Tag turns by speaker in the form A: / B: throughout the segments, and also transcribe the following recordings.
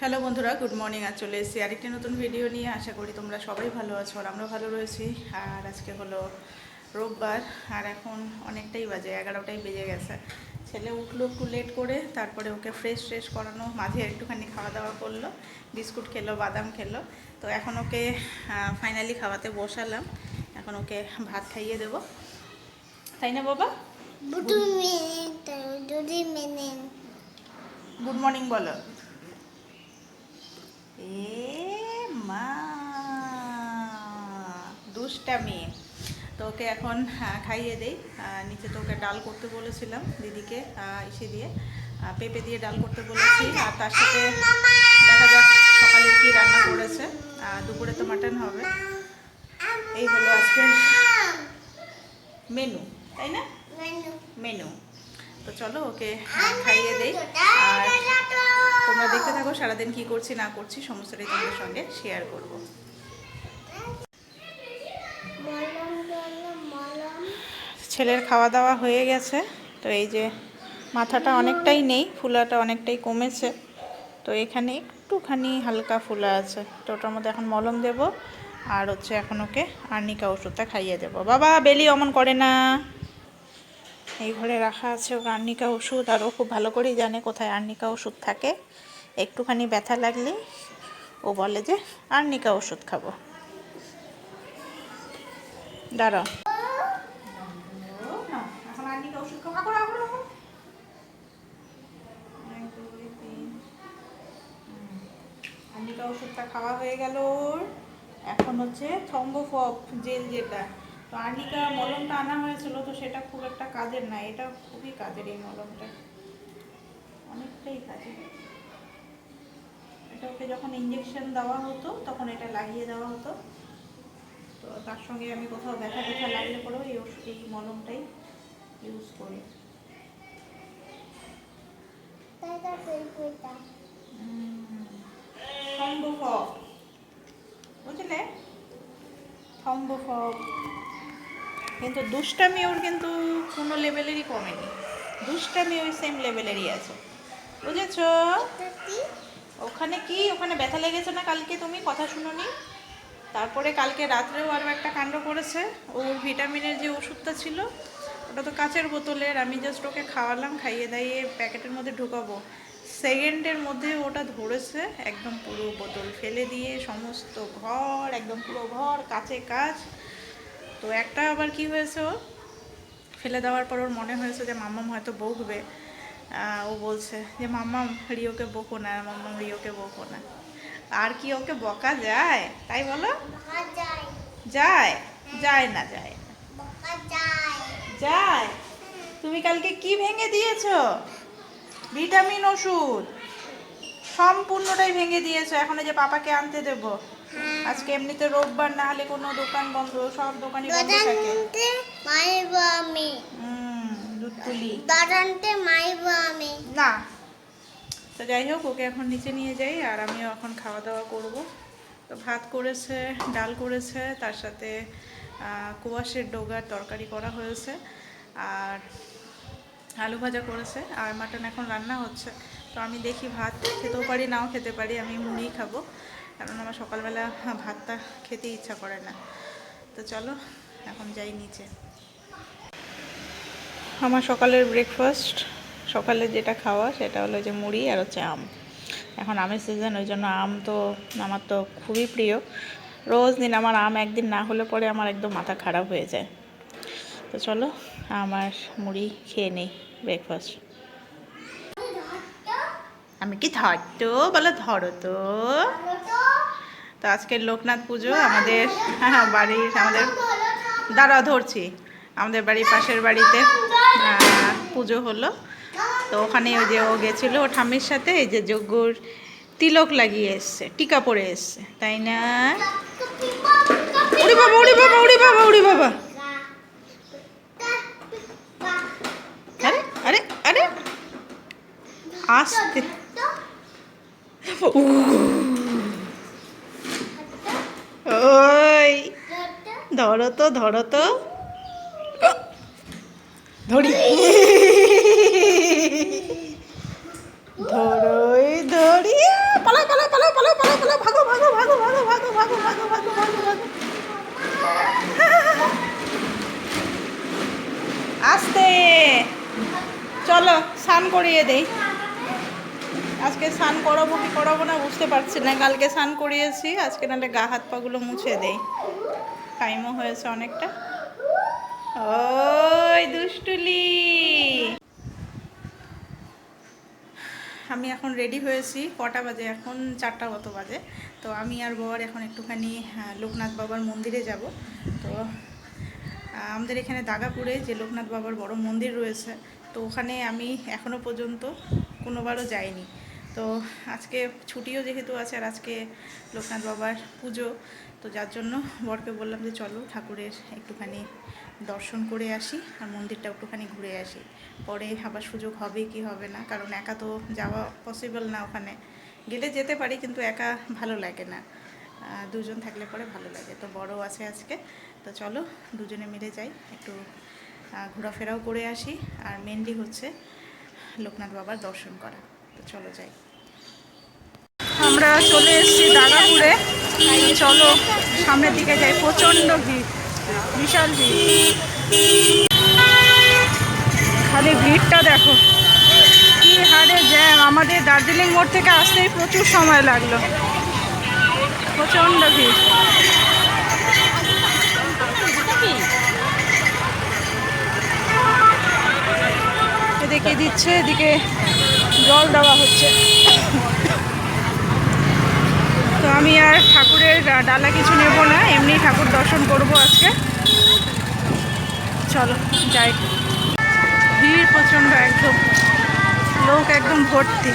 A: Hello বন্ধুরা good morning. আর চলে এসেছি আরেকটি নতুন ভিডিও নিয়ে। আশা করি তোমরা সবাই ভালো আছো আর আমরা ভালো রয়েছি। আর আজকে হলো রোববার আর এখন অনেকটাই বাজে এগারোটাই বেজে গেছে। ছেলে উঠল একটু লেট করে তারপরে ওকে ফ্রেশ ফ্রেশ করানো মাঝে একটুখানি খাওয়া দাওয়া করল বিস্কুট খেলো বাদাম খেলো। তো এখন ওকে ফাইনালি খাওয়াতে বসালাম। এখন ওকে ভাত খাইয়ে দেবো। তাই না বাবা? গুড মর্নিং বলো। এ মা। দুষ্টা মেয়ে। তো ওকে এখন খাইয়ে দেই। নিচে তো ওকে ডাল করতে বলেছিলাম দিদিকে এসে দিয়ে। পেঁপে দিয়ে ডাল করতে বলেছি। আর তার সাথে দেখা যাক সকালে কি রান্না করেছে। দুপুরে তো মাটন হবে। এই হলো আজকের মেনু তাই না?
B: মেনু।
A: মেনু। তো চলো ওকে খাইয়ে দেই। আর দেখতে থাকো, সারাদিন কি করছি, না করছি, সমস্তটাই তোমাদের সঙ্গে শেয়ার করব। ছেলের খাওয়া দাওয়া হয়ে গেছে, তো এই যে মাথাটা অনেকটাই নেই, ফুলাটা অনেকটাই কমেছে, তো এখানে একটুখানি হালকা ফুলা আছে তো ওটার মধ্যে এখন মলম দেব, আর হচ্ছে এখন ওকে আর্নিকা ওষুধটা খাইয়ে দেব। বাবা, বেলি অমন করে না। এই ঘরে রাখা আছে ওর আর্নিকা ওষুধ, আর ও খুব ভালো করেই জানে কোথায় আর্নিকা ওষুধ থাকে। একটুখানি ব্যথা লাগলে ও বলে যে দাঁড়াও এখন আর্নিকা ওষুধ খাব। আর্নিকা ওষুধটা খাওয়া হয়ে গেল ওর এখন হচ্ছে থম্বোফপ জেল যেটা। তো আর্নিকা মলমটা আনা হয়েছিল, তো সেটা খুব একটা কাজের না, এটা খুবই কাজের এই মলমটা। অনেকটাই কাজের। ওকে যখন ইঞ্জেকশন দেওয়া হতো তখন এটা লাগিয়ে দেওয়া হতো। তো তার সঙ্গে আমি কোথাও ব্যথা ব্যথা লাগলে পরেও এই এই মলমটাই ইউজ করি। থম্বোফব। বুঝলে? থম্বোফব। কিন্তু দুষ্টামি ওর কিন্তু কোনো লেভেলেরই কমেনি। দুষ্টামি ওই সেম লেভেলেরই আছে। বুঝেছ? ওখানে কি? ওখানে ব্যথা লেগেছে না কালকে তুমি? কথা শুনোনি? তারপরে কালকে রাত্রেও আরও একটা কাণ্ড করেছে। ওর ভিটামিনের যে ওষুধটা ছিল, ওটা তো কাচের বোতলের। আমি জাস্ট ওকে খাওয়ালাম, খাইয়ে দাইয়ে প্যাকেটের মধ্যে ঢুকাবো। সেকেন্ডের মধ্যে ওটা ধরেছে একদম পুরো বোতল। ফেলে দিয়ে সমস্ত ঘর, একদম পুরো ঘর কাছে কাজ তো একটা আবার কি হয়েছে ওর? ফেলে দেওয়ার পর ওর মনে হয়েছে যে, মাম্মাম হয়তো বকবে ও বলছে যে মাম্মাম রিওকে বকো না মাম্মাম রিওকে বকো না। আর কি ওকে বকা যায়? তাই বলো?
B: যায়।
A: যায়? যায় না যায়
B: যায়।
A: তুমি কালকে কি ভেঙে দিয়েছ? ভিটামিন ওষুধ। সম্পূর্ণটাই ভেঙে দিয়েছ। এখন যে পাপাকে আনতে দেব। আজকে এমনিতে রোববার না হলে কোনো দোকান বন্ধ সব দোকানই বন্ধ থাকে।
B: দাদান্তে মাইব আমি
A: দুধ তুলি।
B: দাদান্তে মাইব আমি।
A: না। তো যাই হোক ওকে এখন নিচে নিয়ে যাই আর আমিও এখন খাওয়া দাওয়া করব। তো ভাত করেছে ডাল করেছে তার সাথে কুয়াশের ডোগার তরকারি করা হয়েছে আর আলু ভাজা করেছে আর মাটন এখন রান্না হচ্ছে। তো আমি দেখি ভাত খেতেও পারি নাও খেতে পারি আমি মুড়িই খাব কারণ আমার সকালবেলা ভাতটা খেতে ইচ্ছা করে না। তো চলো এখন যাই নিচে। আমার সকালের ব্রেকফাস্ট সকালে যেটা খাওয়া সেটা হলো যে মুড়ি আর হচ্ছে আম। এখন আমের সিজন ওই জন্য আম তো, আমার তো খুবই প্রিয়। রোজ দিন আমার আম একদিন না হলে পরে আমার একদম মাথা খারাপ হয়ে যায়। তো চলো, আমার মুড়ি খেয়ে নেই ব্রেকফাস্ট আমি কি ধরতো? বলো ধরো তো তো আজকের লোকনাথ পুজো আমাদের হ্যাঁ বাড়ির আমাদের দাঁড়া ধরছি। আমাদের বাড়ির পাশের বাড়িতে। পুজো হলো। তো ওখানে ওই যে ও গেছিল ও ঠাম্মির সাথে এই যে যজ্ঞর তিলক লাগিয়ে এসছে, টিকা পরে এসছে, তাই না? আস্তে। ওই। ধরো তো ধরো তো। ধরি। ধরোই, ধরি। পালা পালা ভাগো ভাগো ভাগো ভাগো ভাগো আস্তে। চলো, স্নান করিয়ে দেই। আজকে স্নান করাবো কি করাবো না বুঝতে পারছি না। কালকে স্নান করিয়েছি, আজকে নাহলে গা, হাত পাগুলো মুছে দেই। টাইমও হয়েছে অনেকটা। ওই দুষ্টুলি। আমি এখন রেডি হয়েছি, কটা বাজে এখন? চারটা কত বাজে? তো আমি আর বর এখন একটুখানি লোকনাথ বাবার মন্দিরে যাব। তো আমাদের এখানে দাগাপুরে যে লোকনাথ বাবার বড় মন্দির রয়েছে, তো ওখানে আমি এখনও পর্যন্ত কোনোবারও যাইনি। তো আজকে ছুটিও যেহেতু আছে আর আজকে লোকনাথ বাবার পুজো, তো যার জন্য বরকে বললাম যে চলো ঠাকুরের একটুখানি দর্শন করে আসি আর মন্দিরটা একটুখানি ঘুরে আসি। পরে আবার সুযোগ হবে কি হবে না, কারণ একা তো যাওয়া পসিবল না ওখানে। গেলে যেতে পারি কিন্তু একা ভালো লাগে না। দুজন থাকলে পরে ভালো লাগে। তো বড় আছে আজকে, তো চলো দুজনে মিলে যাই, একটু ঘোরাফেরাও করে আসি। আর মেনলি হচ্ছে লোকনাথ বাবার দর্শন করা। তো চলো যাই। আমরা চলে এসেছি দাগাপুরে চলো সামনের দিকে যাই, প্রচণ্ড ভিড়। বিশাল খালি ভিড়টা দেখো। কি হারে জ্যাম। আমাদের দার্জিলিং মোড় থেকে আসতেই প্রচুর সময় লাগল। প্রচণ্ড ভিড়। এদিকে দিচ্ছে, এদিকে জল দেওয়া হচ্ছে। তো আমি আর ঠাকুরের ডালা কিছু নেব না, এমনি ঠাকুর দর্শন করব আজকে। চলো, যাই। ভিড় প্রচণ্ড একদম। লোক একদম ভর্তি।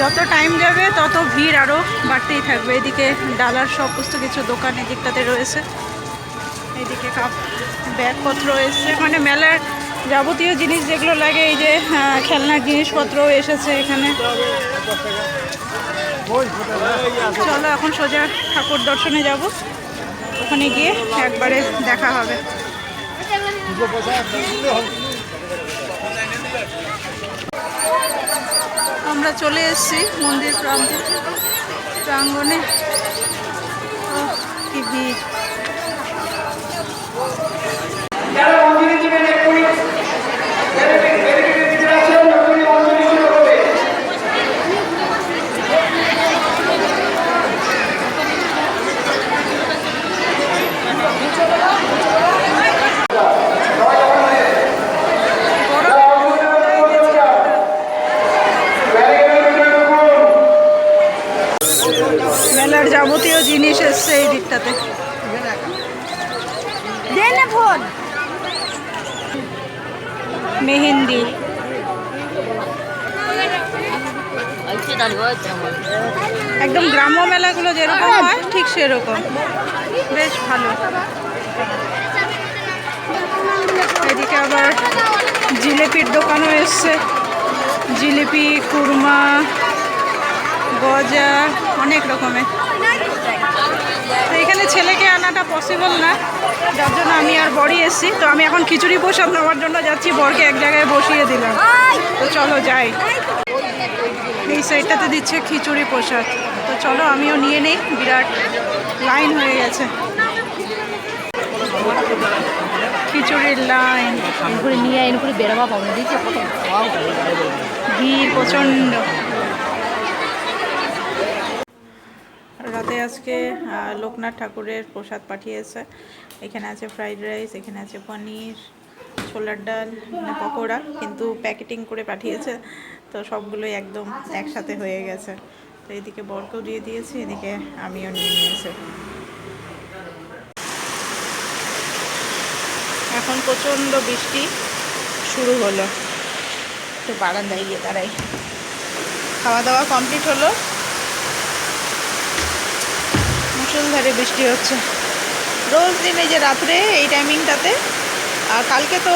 A: যত টাইম যাবে, তত ভিড় আরও বাড়তেই থাকবে। এদিকে ডালার সমস্ত কিছু দোকান এদিকটাতে রয়েছে। এদিকে কাপ, ব্যাগপত্র এসছে। মানে মেলার যাবতীয় জিনিস যেগুলো লাগে, এই যে খেলনার জিনিসপত্রও এসেছে এখানে। চলো এখন সোজা ঠাকুর দর্শনে যাব। ওখানে গিয়ে একবারে দেখা হবে। আমরা চলে এসেছি মন্দির প্রান্তে প্রাঙ্গণে। কি ভিড়
C: যারা মন্দিরে যাবেন এক্ষুনি ব্যারিকেডের ভিতরে আছেন এক্ষুনি মন্দিরে শুরু হবে ব্যারিকেডের ভিতরে ঢুকুন
A: মেলার যাবতীয় জিনিস এসছে এই দিকটাতে। মেহেন্দি। একদম গ্রাম্য মেলাগুলো যেরকম হয়, ঠিক সেরকম। বেশ ভালো। এদিকে আবার জিলেপির দোকানও এসছে। জিলিপি, কুরমা, গজা, অনেক রকমের। তো এখানে ছেলেকে আনাটা পসিবল না। যার জন্য আমি আর বড়ি এসেছি। তো আমি এখন খিচুড়ি প্রসাদ নেওয়ার জন্য যাচ্ছি। বরকে এক জায়গায় বসিয়ে দিলাম। তো চলো যাই। এই সাইডটাতে দিচ্ছে খিচুড়ি প্রসাদ। তো চলো আমিও নিয়ে নেই। বিরাট লাইন হয়ে গেছে। খিচুড়ির লাইন
D: করে নিয়ে এনে করে বেরোবা পাবো দিচ্ছে কত
A: ভিড় প্রচণ্ড। আজকে লোকনাথ ঠাকুরের প্রসাদ পাঠিয়েছে। এখানে আছে ফ্রাইড রাইস এখানে আছে পনির, ছোলার ডাল পকোড়া, কিন্তু প্যাকেটিং করে পাঠিয়েছে। তো সবগুলোই একদম একসাথে হয়ে গেছে। তো এদিকে বরকেও দিয়ে দিয়েছি, এদিকে আমিও নিয়ে নিয়েছি। এখন প্রচণ্ড বৃষ্টি শুরু হলো। তো বারান্দায় গিয়ে দাঁড়াই। খাওয়া দাওয়া কমপ্লিট হলো। মুসলধারে বৃষ্টি হচ্ছে। রোজ দিন এই যে রাত্রে এই টাইমিংটাতে আর কালকে তো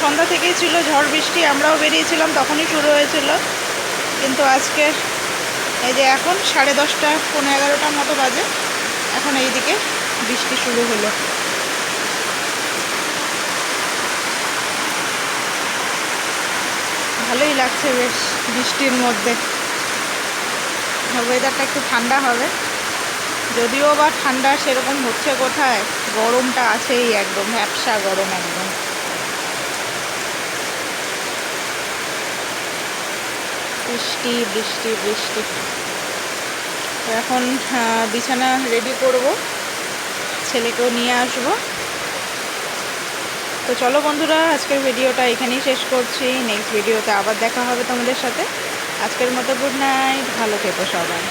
A: সন্ধ্যা থেকেই ছিল ঝড় বৃষ্টি, আমরাও বেরিয়েছিলাম, তখনই শুরু হয়েছিল। কিন্তু আজকে এই যে এখন সাড়ে দশটা পনেরো এগারোটার মতো বাজে, এখন এইদিকে বৃষ্টি শুরু হলো। ভালোই লাগছে বেশ বৃষ্টির মধ্যে। ওয়েদারটা একটু ঠান্ডা হবে। যদিও বা ঠান্ডা সেরকম হচ্ছে কোথায়, গরমটা আছেই একদম, ব্যবসা গরম একদম। বৃষ্টি বৃষ্টি বৃষ্টি। এখন বিছানা রেডি করব, ছেলেকেও নিয়ে আসব। তো চলো বন্ধুরা, আজকের ভিডিওটা এখানেই শেষ করছি। নেক্সট ভিডিওতে আবার দেখা হবে তোমাদের সাথে। আজকের মতো গুড নাইট ভালো থেকো সবাই।